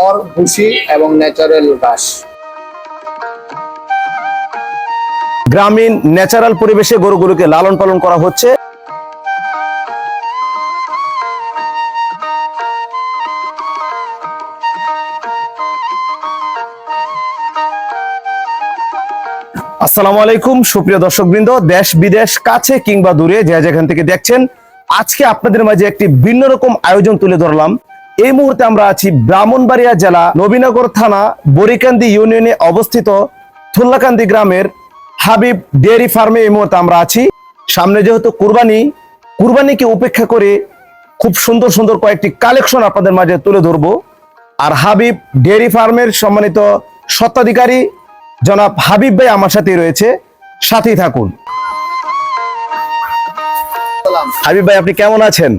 খড় ভুসি এবং ন্যাচারাল ঘাস গ্রামীণ ন্যাচারাল পরিবেশে গরুগুলোকে লালন পালন করা হচ্ছে। আসসালামু আলাইকুম, সুপ্রিয় দর্শকবৃন্দ, দেশ বিদেশ, কাছে কিংবা দূরে যে যেখান থেকে দেখছেন, আজকে আপনাদের মাঝে একটি ভিন্ন রকম আয়োজন তুলে ধরলাম। এই মুহূর্তে আমরা আছি ব্রাহ্মণবাড়িয়া জেলা নবীনগর থানা বরিকান্দি ইউনিয়নে অবস্থিত থুল্লাকান্দি গ্রামের হাবিব ডেয়ারি ফার্মে এই মুহূর্তে আমরা আছি। সামনে যেহেতু কুরবানি, কুরবানিকে উপেক্ষা করে খুব সুন্দর সুন্দর কয়েকটি কালেকশন আপনাদের মাঝে তুলে ধরবো। আর হাবিব ডেয়ারি ফার্মের সম্মানিত স্বত্বাধিকারী জনাব হাবিব ভাই আমার সাথে রয়েছে। সাথেই থাকুন। হাবিব ভাই, আপনি কেমন আছেন?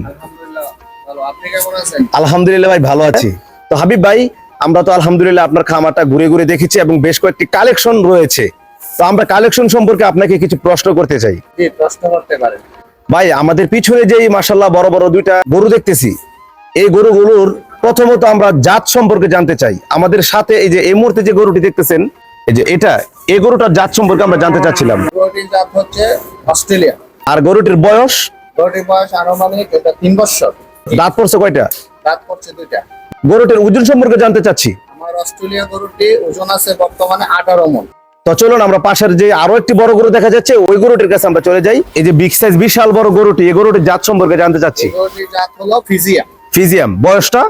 আলহামদুলিল্লাহ ভাই ভালো আছি। তো হাবিব ভাই আমরা তো আলহামদুলিল্লাহ আপনার খামারটা ঘুরে ঘুরে দেখেছি এবং বেশ কয়েকটি কালেকশন রয়েছে। তো আমরা কালেকশন সম্পর্কে আপনাকে কিছু প্রশ্ন করতে চাই। প্রশ্ন করতে পারেন। ভাই আমাদের পিছনে যেই মাসাল্লাহ বড় বড় দুইটা গরু দেখতেছি এই গরুগুলোর প্রথমত আমরা জাত সম্পর্কে জানতে চাই। আমাদের সাথে এই যে এই মুহূর্তে যে গরুটি দেখতেছেন এই যে এটা এই গরুটার জাত সম্পর্কে আমরা জানতে চাচ্ছিলাম। গরুটির জাত হচ্ছে অস্ট্রেলিয়া আর গরুটির বয়স? গরুটির বয়স আনুমানিক এটা তিন বছর। দাঁত পড়ছে কয়টা? দাঁত পড়ছে দুইটা। গরুটির ওজন সম্পর্কে জানতে চাচ্ছি। আমার অস্ট্রেলিয়া গরুটি ওজন আছে বর্তমানে আঠারো মন। তো চলুন আমরা পাশের যে আরও একটি বড় গরু দেখা যাচ্ছে ওই গরুটির কাছে আমরা চলে যাই। এই যে বিগ সাইজ বিশাল বড় গরুটি এই গরুটির জাত সম্পর্কে জানতে চাচ্ছি। জাত হলো ফিজিয়া ফিজিয়াম বয়সটা?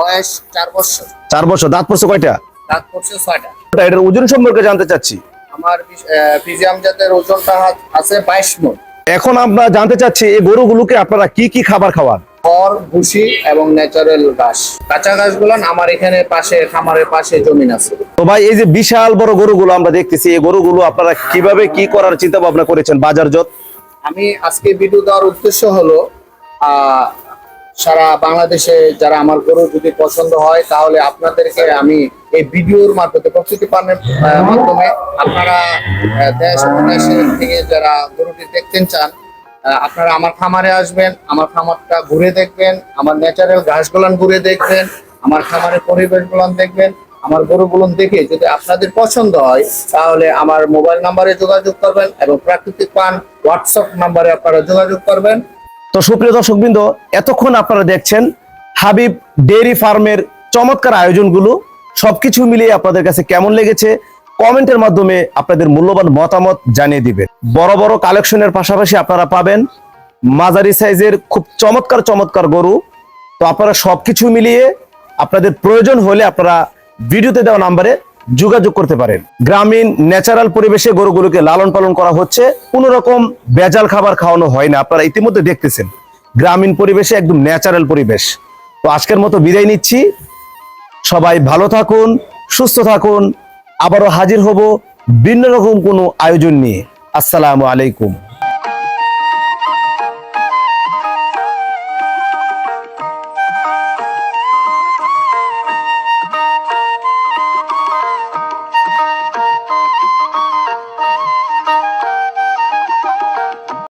বয়স চার বছর। চার বছর দাঁত পড়ছে কয়টা? দাঁত পড়ছে ছয়টা। এটার ওজন সম্পর্কে জানতে চাচ্ছি। আমার ফিজিয়াম জাতের ওজনটা আছে বাইশ মন। এখন আমরা জানতে চাচ্ছি এই গরুগুলোকে আপনারা কি কি খাবার খাওয়ান? খড় ভুসি এবং ন্যাচারাল ঘাস। কাঁচা ঘাসগুলো আমার এখানে পাশে খামারের পাশে জমিন আছে। তো ভাই এই যে বিশাল বড় গরুগুলো আমরা দেখতেছি এই গরুগুলো আপনারা কীভাবে কি করার চিন্তা ভাবনা করেছেন বাজারজাত আমি আজকে ভিডিও দেওয়ার উদ্দেশ্য হলো সারা বাংলাদেশে যারা আমার গরু যদি পছন্দ হয় তাহলে আপনাদেরকে আমি এই ভিডিওর মাধ্যমে প্রস্তুতি পানের মাধ্যমে আপনারা দেশ থেকে যারা গরুটি দেখতে চান আপনারা আমার খামারে আসবেন, আমার খামারটা ঘুরে দেখবেন, আমার ন্যাচারাল ঘাসগুলান ঘুরে দেখবেন, আমার খামারের পরিবেশগুলান দেখবেন, আমার গরুগুলো দেখে যদি আপনাদের পছন্দ হয়, তাহলে আমার মোবাইল নাম্বারে যোগাযোগ করবেন এবং প্রাকৃতিক পান হোয়াটসঅ্যাপ নাম্বারে আপনারা যোগাযোগ করবেন। তো সুপ্রিয় দর্শকবৃন্দ, এতক্ষণ আপনারা দেখছেন হাবিব ডেইরি ফার্মের চমৎকার আয়োজনগুলো, সবকিছু মিলিয়ে আপনাদের কাছে কেমন লেগেছে কমেন্টের মাধ্যমে আপনাদের মূল্যবান মতামত জানিয়ে দিবেন। বড় বড় কালেকশনের পাশাপাশি আপনারা পাবেন মাঝারি সাইজের খুব চমৎকার চমৎকার গরু। তো আপনারা সব কিছু মিলিয়ে আপনাদের প্রয়োজন হলে আপনারা ভিডিওতে দেওয়া নাম্বারে যোগাযোগ করতে পারেন। গ্রামীণ, ন্যাচারাল পরিবেশে গরুগুলোকে লালন পালন করা হচ্ছে। কোনো রকম ভেজাল খাবার খাওয়ানো হয় না, আপনারা ইতিমধ্যে দেখতেছেন। গ্রামীণ পরিবেশে একদম ন্যাচারাল পরিবেশ। তো আজকের মতো বিদায় নিচ্ছি। সবাই ভালো থাকুন, সুস্থ থাকুন। আবারও হাজির হব ভিন্ন রকম কোনো আয়োজন নিয়ে। আসসালামু আলাইকুম।